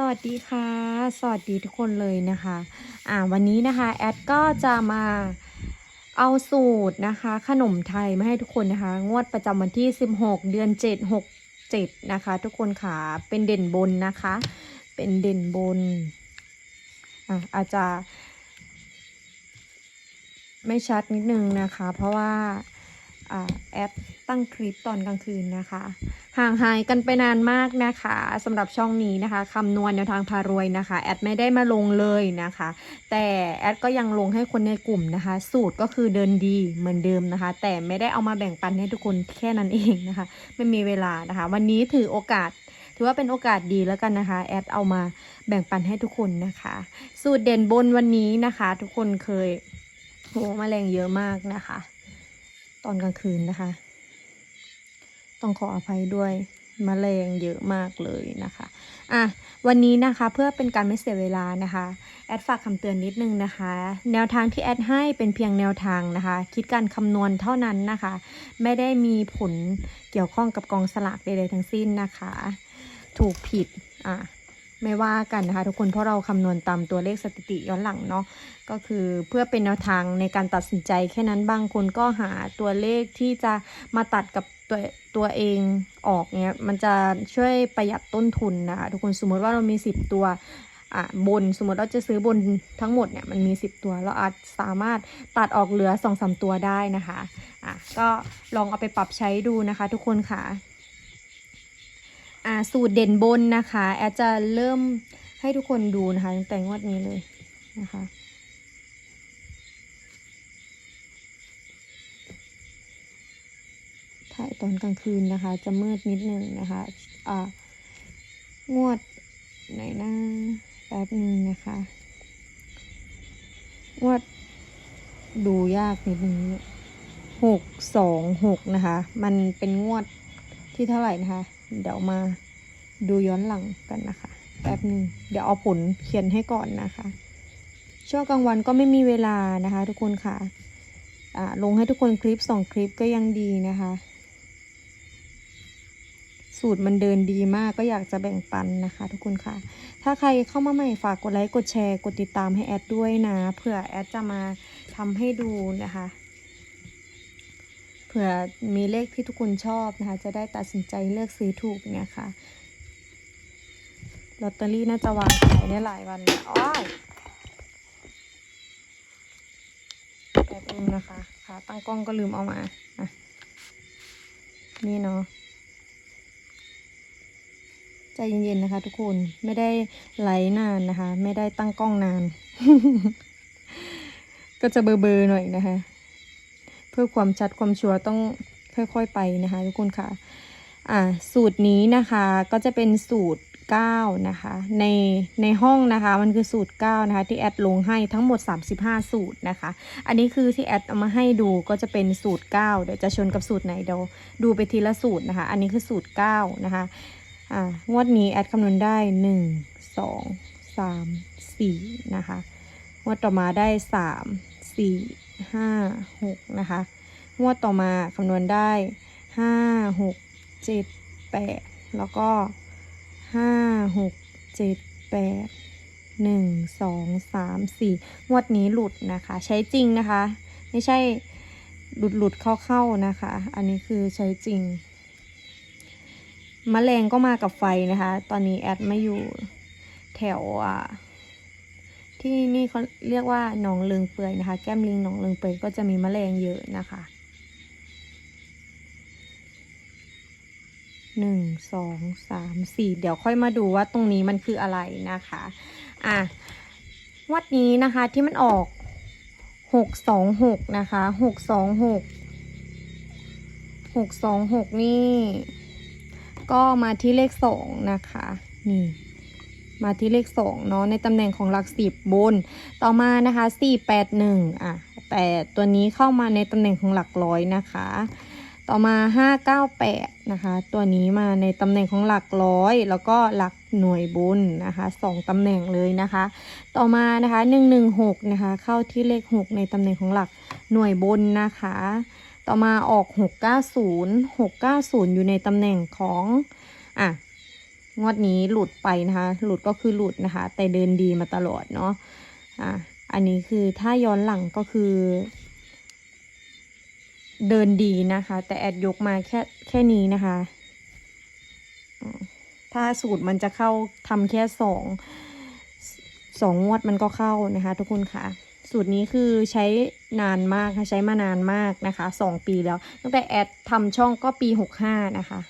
สวัสดีค่ะ สวัสดีทุกคนเลยนะคะ อ่าวันนี้นะคะแอดก็จะมาเอาสูตรนะคะ ขนมไทยมาให้ทุกคนนะคะ งวดประจำวันที่ 16 เดือน 7 6 7 นะคะ ทุกคนค่ะเป็นเด่นบนนะคะ เป็นเด่นบนอะอาจจะ ไม่ชัดนิดนึงนะคะ เพราะว่าอ่าแอดตั้งคลิปตอนกลางคืนนะคะ ห่างหายกันไปนานมากนะคะสำหรับช่องนี้นะคะคำนวณแนวทางพารวยนะคะ แอดไม่ได้มาลงเลยนะคะ แต่แอดก็ยังลงให้คนในกลุ่มนะคะ สูตรก็คือเดินดีเหมือนเดิมนะคะ แต่ไม่ได้เอามาแบ่งปันให้ทุกคนแค่นั้นเองนะคะ ไม่มีเวลานะคะ วันนี้ถือโอกาสถือว่าเป็นโอกาสดีแล้วกันนะคะ แอดเอามาแบ่งปันให้ทุกคนนะคะ สูตรเด่นบนวันนี้นะคะ ทุกคนเคยโหแมลงเยอะมากนะคะ ตอนกลางคืนนะคะ ต้องขออภัยด้วยมแมลงเยอะมากเลยนะคะอะวันนี้นะคะเพื่อเป็นการไม่เสียเวลานะคะ แอดฝากคำเตือนนิดนึงนะคะ แนวทางที่แอดให้เป็นเพียงแนวทางนะคะ คิดการคำนวณเท่านั้นนะคะ ไม่ได้มีผลเกี่ยวข้องกับกองสลากใดๆทั้งสิ้นนะคะ ถูกผิดอะไม่ว่ากันนะคะ ทุกคนเพราะเราคำนวณตามตัวเลขสถิติย้อนหลังเนาะก็คือเพื่อเป็นแนวทางในการตัดสินใจแค่นั้นบางคนก็หาตัวเลขที่จะมาตัดกับ ตัวตัวเองออกเนี้ยมันจะช่วยประหยัดต้นทุนนะคะทุกคนสมมติว่าเรามี 10 ตัวอะบนสมมติเราจะซื้อบนทั้งหมดเนี่ยมันมี 10 ตัว เราอาจสามารถตัดออกเหลือ2อสตัวได้นะคะอะก็ลองเอาไปปรับใช้ดูนะคะ ทุกคนค่ะอ่าสูตรเด่นบนนะคะ แอดจะเริ่มให้ทุกคนดูนะคะตั้งแต่งวดนี้เลยนะคะ ถ่ายตอนกลางคืนนะคะ จะมืดนิดนึงนะคะอ่างวดไหนนะแป๊บนึงนะคะ งวดดูยากนิดนึงหกสองหกนะคะ มันเป็นงวดที่เท่าไหร่นะคะ เดี๋ยวมาดูย้อนหลังกันนะคะแป๊บนึงเดี๋ยวเอาผลเขียนให้ก่อนนะคะ ช่วงกลางวันก็ไม่มีเวลานะคะ ทุกคนค่ะอ่าลงให้ทุกคนคลิปสองคลิปก็ยังดีนะคะ สูตรมันเดินดีมากก็อยากจะแบ่งปันนะคะ ทุกคนค่ะ ถ้าใครเข้ามาใหม่ฝากกดไลค์กดแชร์กดติดตามให้แอดด้วยนะเผื่อแอดจะมาทำให้ดูนะคะเผื่อมีเลขที่ทุกคนชอบนะคะ จะได้ตัดสินใจเลือกซื้อถูกเนี่ยค่ะลอตเตอรี่น่าจะวางขายได้หลายวันแล้วอ้อยแป๊บนึงนะคะค่ะตั้งกล้องก็ลืมเอามาอะนี่เนาะ ใจเย็นๆนะคะ ทุกคนไม่ได้ไหลนานนะคะ ไม่ได้ตั้งกล้องนาน ก็จะเบลอๆหน่อยนะคะ เพื่อความชัดความชัวร์ต้องค่อยๆไปนะคะ ทุกคนค่ะ อ่า สูตรนี้นะคะก็จะเป็นสูตร9นะคะในในห้องนะคะมันคือสูตร9นะคะที่แอดลงให้ทั้งหมด 35 สูตรนะคะ อันนี้คือที่แอดเอามาให้ดูก็จะเป็นสูตร 9 เดี๋ยวจะชนกับสูตรไหนเดี๋ยวดูไปทีละสูตรนะคะ อันนี้คือสูตร9นะคะ อ่างวดนี้แอดคำนวณได้หนึ่งสองสามสี่นะคะงวดต่อมาได้สามสี่ห้าหกนะคะงวดต่อมาคำนวณได้ห้าหกเจ็ดแปดแล้วก็ห้าหกเจ็ดแปดหนึ่งสองสามสี่งวดนี้หลุดนะคะ ใช้จริงนะคะ ไม่ใช่หลุดหลุดเข้าเข้าๆนะคะ อันนี้คือใช้จริง มแมลงก็มากับไฟนะคะ ตอนนี้แอดมาอยู่แถวอะที่นี่เขาเรียกว่าหนองเลิงเปื่อยนะคะ แก้มลิงหนองเลิงเปื่อยก็จะมีมแมลงเยอะนะคะหนึ่งสองสามสี่เดี๋ยวค่อยมาดูว่าตรงนี้มันคืออะไรนะคะอะวัดนี้นะคะที่มันออกหกสองหกนะคะหกสองหกหกสองหกนี่ ก็มาที่เลขสองนะคะ นี่ มาที่เลขสองเนาะในตำแหน่งของหลักสิบบน ต่อมานะคะสี่แปดหนึ่งอะแต่ตัวนี้เข้ามาในตำแหน่งของหลักร้อยนะคะ ต่อมาห้าเก้าแปดนะคะ ตัวนี้มาในตำแหน่งของหลักร้อย แล้วก็หลักหน่วยบนนะคะสองตำแหน่งเลยนะคะ ต่อมานะคะหนึ่งหนึ่งหกนะคะ เข้าที่เลขหกในตำแหน่งของหลักหน่วยบนนะคะ ต่อมาออก 690 690 อยู่ในตำแหน่งของอะงวดนี้หลุดไปนะคะ หลุดก็คือหลุดนะคะ แต่เดินดีมาตลอดเนาะอะอันนี้คือถ้าย้อนหลังก็คือ เดินดีนะคะ แต่แอดยกมาแค่แค่นี้นะคะ ถ้าสูตรมันจะเข้าทำแค่สองสองงวดมันก็เข้านะคะ ทุกคนค่ะ สูตรนี้คือใช้นานมากใช้มานานมากนะคะสองปีแล้ว ตั้งแต่แอดทำช่องก็ปีหกห้านะคะ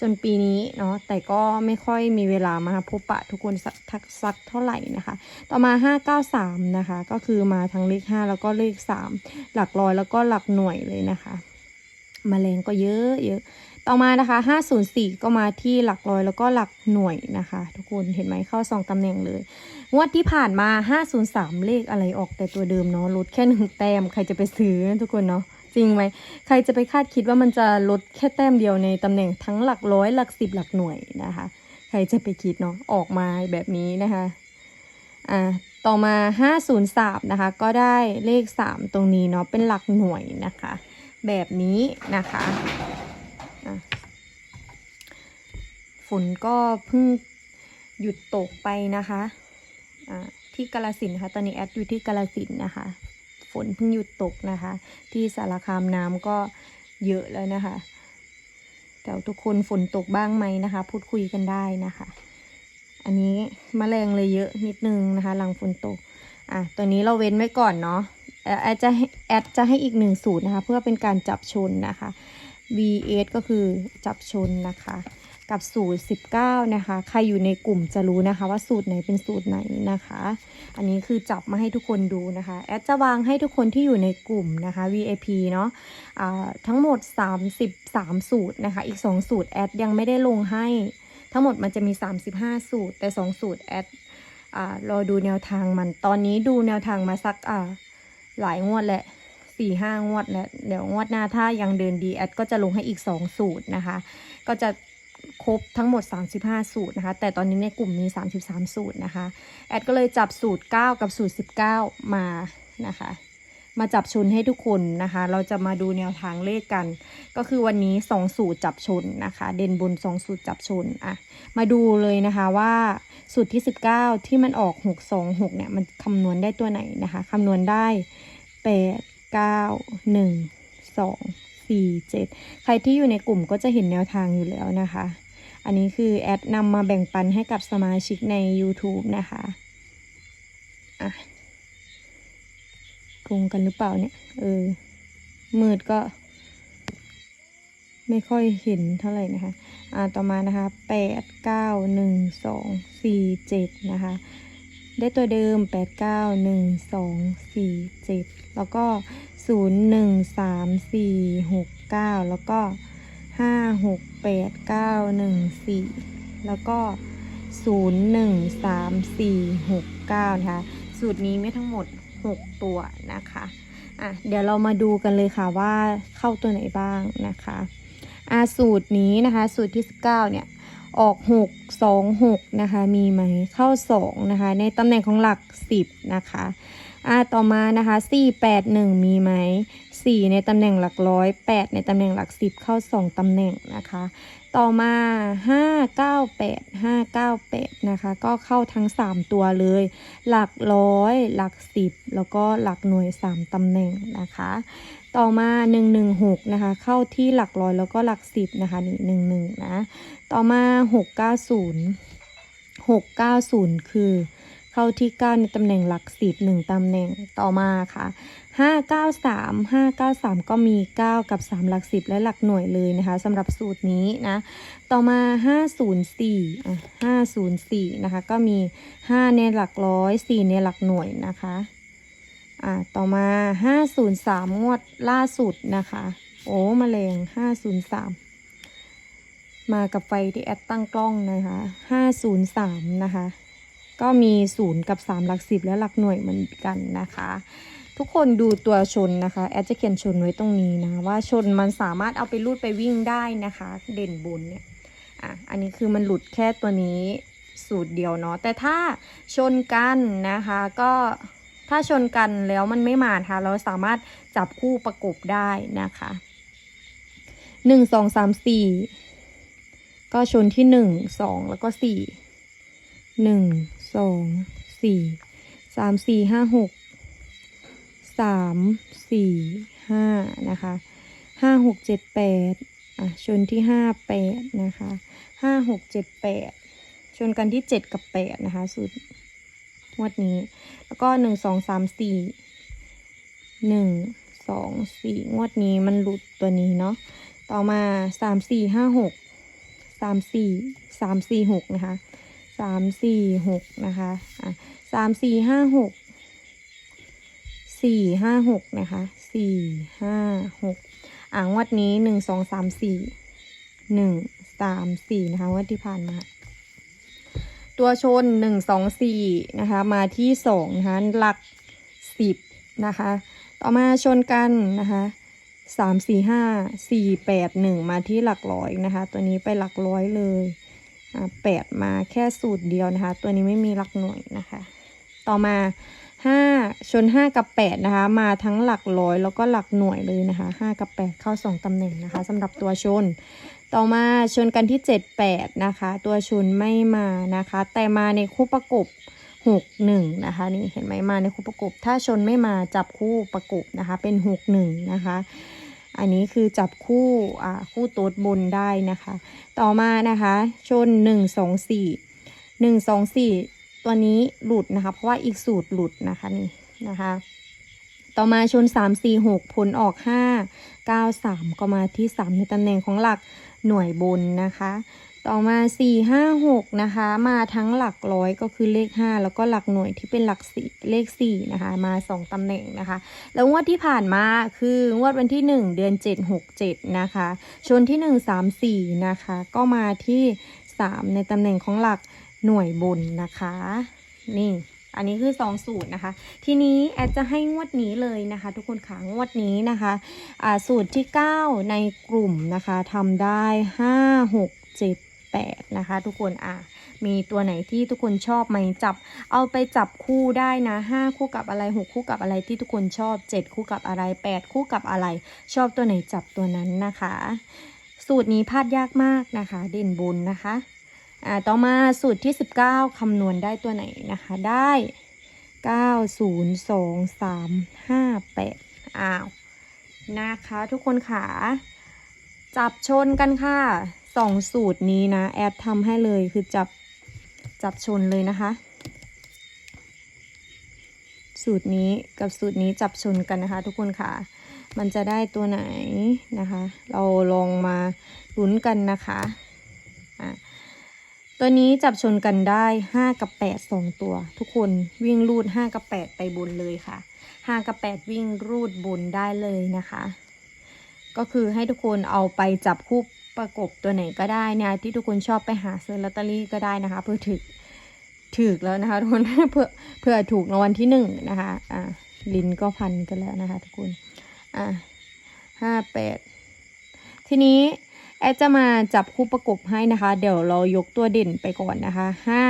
จนปีนี้เนาะแต่ก็ไม่ค่อยมีเวลามาพบปะทุกคนสักทักสักเท่าไหร่นะคะ ต่อมา 593 นะคะ ก็คือมาทั้งเลข 5 แล้วก็เลข 3 หลักร้อยแล้วก็หลักหน่วยเลยนะคะมแมลงก็เยอะเยอะต่อมานะคะ 504 ก็มาที่หลักร้อยแล้วก็หลักหน่วยนะคะ ทุกคนเห็นไหมเข้าสองตำแหน่งเลย งวดที่ผ่านมา 503 เลขอะไรออกแต่ตัวเดิมเนาะลดแค่หนึ่งแต้มใครจะไปซื้อทุกคนเนาะจริงไหมใครจะไปคาดคิดว่ามันจะลดแค่แต้มเดียวในตำแหน่งทั้งหลักร้อยหลักสิบหลักหน่วยนะคะ ใครจะไปคิดเนาะออกมาแบบนี้นะคะอ่าต่อมา 503 นะคะ ก็ได้เลข 3 ตรงนี้เนาะเป็นหลักหน่วยนะคะ แบบนี้นะคะะฝนก็เพิ่งหยุดตกไปนะคะ ที่กาลสินธุ์นะคะตอนนี้แอดอยู่ที่กาลสินนะคะ ฝนเพิ่งหยุดตกนะคะ ที่สารคามน้ำก็เยอะแล้วนะคะ แต่ทุกคนฝนตกบ้างไหมนะคะ พูดคุยกันได้นะคะ อันนี้มแมลงเลยเยอะนิดนึงนะคะ หลังฝนตกอะตัวนี้เราเว้นไว้ก่อนเนาะแอดจะให้แอดจะให้อีกหนึ่งสูตรนะคะ เพื่อเป็นการจับชนนะคะ VS ก็คือจับชนนะคะ กับสูตร 19 นะคะ ใครอยู่ในกลุ่มจะรู้นะคะ ว่าสูตรไหนเป็นสูตรไหนนะคะ อันนี้คือจับมาให้ทุกคนดูนะคะ แอดจะวางให้ทุกคนที่อยู่ในกลุ่มนะคะ VIP เนาะอ่าทั้งหมด 33 สูตรนะคะ อีก 2 สูตรแอดยังไม่ได้ลงให้ ทั้งหมดมันจะมี 35 สูตร แต่ 2 สูตรแอดอ่ารอดูแนวทางมัน ตอนนี้ดูแนวทางมาสักอ่าหลายงวดแหละสี่ห้างวดแล้วเดี๋ยวงวดหน้าถ้ายังเดินดีแอดก็จะลงให้อีก 2 สูตรนะคะ ก็จะ ครบทั้งหมด 35 สูตรนะคะ แต่ตอนนี้ในกลุ่มมี 33 สูตรนะคะ แอดก็เลยจับสูตร 9 กับสูตร 19 มานะคะ มาจับชนให้ทุกคนนะคะ เราจะมาดูแนวทางเลขกัน ก็คือวันนี้ 2 สูตรจับชนนะคะ เด่นบน 2 สูตรจับชนอะ มาดูเลยนะคะว่าสูตรที่ 19 ที่มันออก 6 2 6 เนี่ย มันคำนวณได้ตัวไหนนะคะคำนวณได้ 8 9 1 2 4 7 ใครที่อยู่ในกลุ่มก็จะเห็นแนวทางอยู่แล้วนะคะ อันนี้คือแอดนำมาแบ่งปันให้กับสมาชิกใน YouTube นะคะอะตรงกันหรือเปล่าเนี่ย เออ มืดก็ ไม่ค่อยเห็นเท่าไหร่นะคะ อ่า ต่อมานะคะแปดเก้าหนึ่งสองสี่เจ็ดนะคะ ได้ตัวเดิมแปดเก้าหนึ่งสองสี่เจ็ดแล้วก็ศูนย์หนึ่งสามสี่หกเก้าแล้วก็ห้าหก แปดเก้าหนึ่งสี่แล้วก็ศูนย์หนึ่งสามสี่หกเก้านะคะ สูตรนี้ไม่ทั้งหมดหกตัวนะคะอะเดี๋ยวเรามาดูกันเลยค่ะว่าเข้าตัวไหนบ้างนะคะอะสูตรนี้นะคะ สูตรที่19เนี่ยออก 6 2 6นะคะ มีไหมเข้า 2 นะคะ ในตำแหน่งของหลัก 10 นะคะ อะต่อมานะคะ 4 8 1 มีไหม 4 ในตำแหน่งหลักร้อย 8 ในตำแหน่งหลัก 10 เข้า 2 ตำแหน่งนะคะ ต่อมา 598 598 นะคะ ก็เข้าทั้ง 3 ตัวเลย หลักร้อย หลักสิบแล้วก็หลักหน่วย 3 ตำแหน่งนะคะ ต่อมา 116 นะคะ เข้าที่หลักร้อยแล้วก็หลักสิบนะคะนี่11 นะ ต่อมา 690 690 คือเข้าที่ 9 ในตำแหน่งหลักสิบ1ตำแหน่งต่อมาค่ะ 593 593 ก็มี 9 กับ 3 หลักสิบและหลักหน่วยเลยนะคะสำหรับสูตรนี้นะ ต่อมา 504อะ504 นะคะ ก็มี 5 ในหลักร้อย 4 ในหลักหน่วยนะคะอ่าต่อมา 503 งวดล่าสุดนะคะ โอ้มะเร็ง503 มากับไฟที่แอดตั้งกล้องนะคะ 503 นะคะ ก็มี 0 กับ 3 หลัก 10 และหลักหน่วยเหมือนกันนะคะ ทุกคนดูตัวชนนะคะแอดจะเขียนชนไว้ตรงนี้นะว่าชนมันสามารถเอาไปรูดไปวิ่งได้นะคะ เด่นบนเนี่ยอะอันนี้คือมันหลุดแค่ตัวนี้สูตรเดียวเนาะแต่ถ้าชนกันนะคะก็ถ้าชนกันแล้วมันไม่มาค่ะเราสามารถจับคู่ประกบได้นะคะหนึ่งสองสามสี่ก็ชนที่หนึ่งสองแล้วก็สี่หนึ่งสองสี่สามสี่ห้าหกส สามสี่ห้านะคะห้าหกเจ็ดแปดอะชนที่ห้าแปดนะคะห้าหกเจ็ดแปดชนกันที่เจ็ดกับแปดนะคะสุดงวดนี้ แล้วก็หนึ่งสองสามสี่หนึ่งสองสี่งวดนี้มันหลุดตัวนี้เนาะต่อมาสามสี่ห้าหกสามสี่สามสี่หกนะคะสามสี่หกนะคะอะสามสี่ห้าหก สี่ห้าหกนะคะสี่ห้าหกอ่างวัดนี้หนึ่งสองสามสี่หนึ่งสามสี่นะคะงวดที่ผ่านมา ตัวชนหนึ่งสองสี่นะคะ มาที่สองนะคะหลักสิบนะคะ ต่อมาชนกันนะคะสามสี่ห้าสี่แปดหนึ่งมาที่หลักร้อยนะคะ ตัวนี้ไปหลักร้อยเลยแปดมาแค่สูตรเดียวนะคะ ตัวนี้ไม่มีหลักหน่วยนะคะ ต่อมา ห้าชนห้ากับแปดนะคะ มาทั้งหลักร้อยแล้วก็หลักหน่วยเลยนะคะห้ากับแปดเข้าสองตำแหน่งนะคะสำหรับตัวชน ต่อมาชนกันที่ 7 8 นะคะ ตัวชนไม่มานะคะ แต่มาในคู่ประกบ 6 1 นะคะ นี่เห็นไหมมาในคู่ประกบ ถ้าชนไม่มาจับคู่ประกบนะคะ เป็น 6 1 นะคะอันนี้คือจับคู่อ่าคู่โต๊ดบนได้นะคะ ต่อมานะคะ ชน 1 2 4 1 2 4 ตัวนี้หลุดนะคะ เพราะว่าอีกสูตรหลุดนะคะนี่นะคะ ต่อมาชน 3 4 6 ผลออก 5 9 3 ก็มาที่ 3 ในตำแหน่งของหลักหน่วยบนนะคะ ต่อมา 4 5 6 นะคะ มาทั้งหลักร้อยก็คือเลข 5 แล้วก็หลักหน่วยที่เป็นหลักสี่เลข 4 นะคะ มา 2ตำแหน่งนะคะ แล้วงวดที่ผ่านมาคืองวดวันที่ 1 เดือน 7 6 7 นะคะ ชนที่ 1 3 4 นะคะ ก็มาที่ 3 ในตำแหน่งของหลัก หน่วยบนนะคะ นี่อันนี้คือ2สูตรนะคะ ทีนี้แอดจะให้งวดนี้เลยนะคะ ทุกคนค่ะงวดนี้นะคะอ่าสูตรที่ 9 ในกลุ่มนะคะทำได้ 5 6 7 8 นะคะ ทุกคนอะมีตัวไหนที่ทุกคนชอบไหมจับ เอาไปจับคู่ได้นะ 5 คู่กับอะไร 6 คู่กับอะไรที่ทุกคนชอบ 7 คู่กับอะไร 8 คู่กับอะไร ชอบตัวไหนจับตัวนั้นนะคะ สูตรนี้พลาดยากมากนะคะ เด่นบุญนะคะ อ่าต่อมาสูตรที่ 19คำนวณได้ตัวไหนนะคะ ได้ 9 0 2 3 5 8อ้าวนะคะ ทุกคนค่ะจับชนกันค่ะสองสูตรนี้นะ แอดทำให้เลยคือจับจับชนเลยนะคะ สูตรนี้กับสูตรนี้จับชนกันนะคะ ทุกคนค่ะ มันจะได้ตัวไหนนะคะ เราลองมาลุ้นกันนะคะอะ ตัวนี้จับชนกันได้ 5 กับ 8 2 ตัว ทุกคนวิ่งรูด 5 กับ 8 ไปบนเลยค่ะ 5 กับ 8 วิ่งรูดบนได้เลยนะคะ ก็คือให้ทุกคนเอาไปจับคู่ประกบตัวไหนก็ได้เนี่ยที่ทุกคนชอบไปหาซื้อลอตเตอรี่ก็ได้นะคะ เพื่อถึกถึกแล้วนะคะทุกคนเพื่อเพื่อถูกรางวัลที่หนึ่งนะคะอ่าลิ้นก็พันกันแล้วนะคะ ทุกคนอ่าห้าแปดทีนี้ แอดจะมาจับคู่ประกบให้นะคะ เดี๋ยวเรายกตัวเด่นไปก่อนนะคะห้า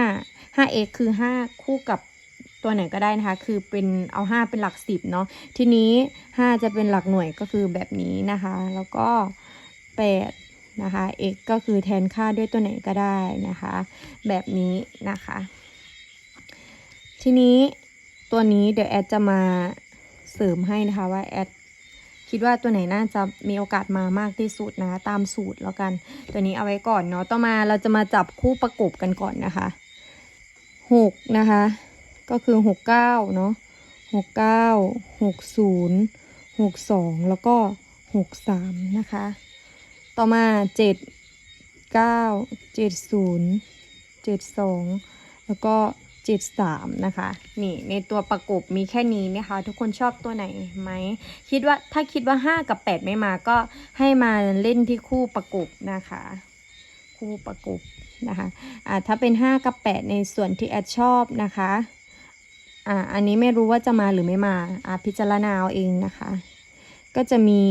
ห้าเอคือห้าคู่กับตัวไหนก็ได้นะคะ คือเป็นเอาห้าเป็นหลักสิบเนาะ ทีนี้ห้าจะเป็นหลักหน่วยก็คือแบบนี้นะคะ แล้วก็แปดนะคะ x ก็คือแทนค่าด้วยตัวไหนก็ได้นะคะ แบบนี้นะคะ ทีนี้ตัวนี้เดี๋ยวแอดจะมาเสริมให้นะคะว่าแอด คิดว่าตัวไหนน่าจะมีโอกาสมามากที่สุดนะ ตามสูตรแล้วกัน ตัวนี้เอาไว้ก่อนเนาะต่อมาเราจะมาจับคู่ประกบกันก่อนนะคะหกนะคะ ก็คือหกเก้าเนาะหกเก้าหกศูนย์หกสองแล้วก็หกสามนะคะ ต่อมาเจ็ดเก้าเจ็ดศูนย์เจ็ดสองแล้วก็ เจ็ดสามนะคะ นี่ในตัวประกบมีแค่นี้นะคะ ทุกคนชอบตัวไหนไหมคิดว่าถ้าคิดว่าห้ากับแปดไม่มาก็ให้มาเล่นที่คู่ประกบนะคะ คู่ประกบนะคะอ่าถ้าเป็นห้ากับแปดในส่วนที่แอดชอบนะคะอ่าอันนี้ไม่รู้ว่าจะมาหรือไม่มาอ่าพิจารณาเอาเองนะคะ ก็จะมี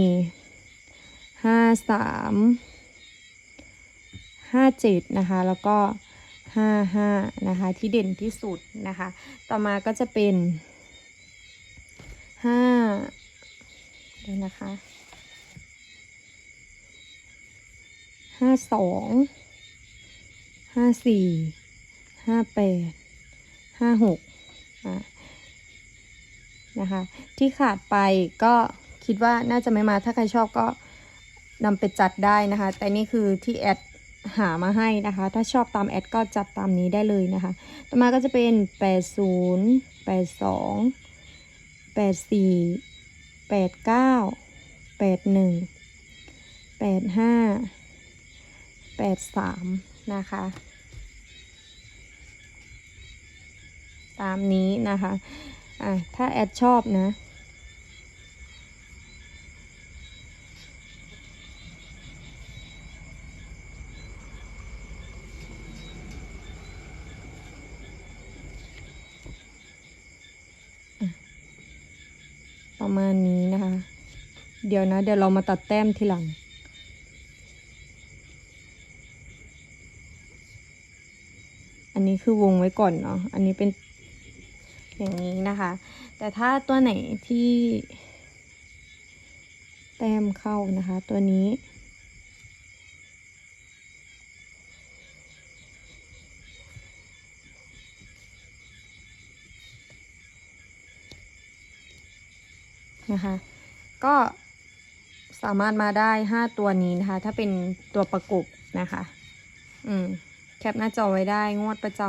ห้าสามห้าเจ็ดนะคะ แล้วก็าห้านะคะ ที่เด่นที่สุดนะคะ ต่อมาก็จะเป็นห้าเดี๋ยวนะคะห้าสองห้าสี่ห้าแปดห้าหกอะนะคะ ที่ขาดไปก็คิดว่าน่าจะไม่มาถ้าใครชอบก็นำไปจัดได้นะคะ แต่นี่คือที่แอด หามาให้นะคะ ถ้าชอบตามแอดก็จัดตามนี้ได้เลยนะคะ ต่อมาก็จะเป็น 80 82 84 89 81 85 83 นะคะ ตามนี้นะคะ อะ ถ้าแอดชอบนะประมาณนี้นะคะ เดี๋ยวนะ เดี๋ยวเรามาตัดแต้มทีหลัง อันนี้คือวงไว้ก่อนเนาะ อันนี้เป็นอย่างนี้นะคะ แต่ถ้าตัวไหนที่ แต้มเข้านะคะ ตัวนี้นะคะก็ สามารถมาได้5ตัวนี้นะคะ ถ้าเป็นตัวประกบนะคะ อืม แคปหน้าจอไว้ได้งวดประจ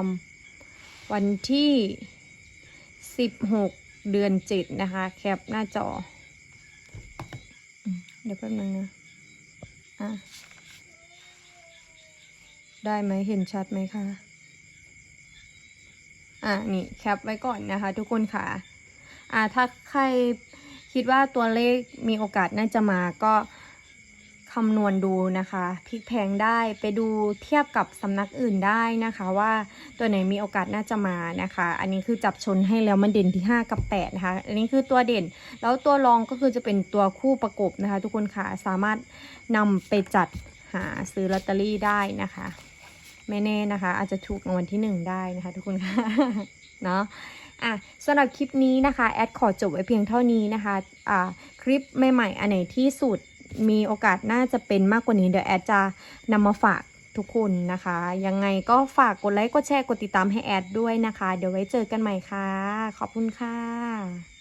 ำวันที่16เดือน7นะคะ แคปหน้าจออเดี๋ยวแป๊บนึงนะ อะ ได้ไหมเห็นชัดไหมคะ อะ นี่แคปไว้ก่อนนะคะ ทุกคนค่ะ อ่าถ้าใคร คิดว่าตัวเลขมีโอกาสน่าจะมาก็คำนวณดูนะคะพลิกแพงได้ไปดูเทียบกับสำนักอื่นได้นะคะว่าตัวไหนมีโอกาสน่าจะมานะคะ อันนี้คือจับชนให้แล้วมันเด่นที่ 5 กับ 8 นะคะ อันนี้คือตัวเด่น แล้วตัวรองก็คือจะเป็นตัวคู่ประกบนะคะ ทุกคนค่ะสามารถนำไปจัดหาซื้อลอตเตอรี่ได้นะคะ ไม่แน่นะคะ อาจจะถูกรางวัลที่หนึ่งได้นะคะ ทุกคนค่ะเนาะ อะสำหรับคลิปนี้นะคะแอดขอจบไว้เพียงเท่านี้นะคะอ่าคลิปใหม่ๆ อันไหนที่สุดมีโอกาสน่าจะเป็นมากกว่านี้เดี๋ยวแอดจะนำมาฝากทุกคนนะคะ ยังไงก็ฝากกดไลค์กดแชร์กดติดตามให้แอดด้วยนะคะ เดี๋ยวไว้เจอกันใหม่ค่ะ ขอบคุณค่ะ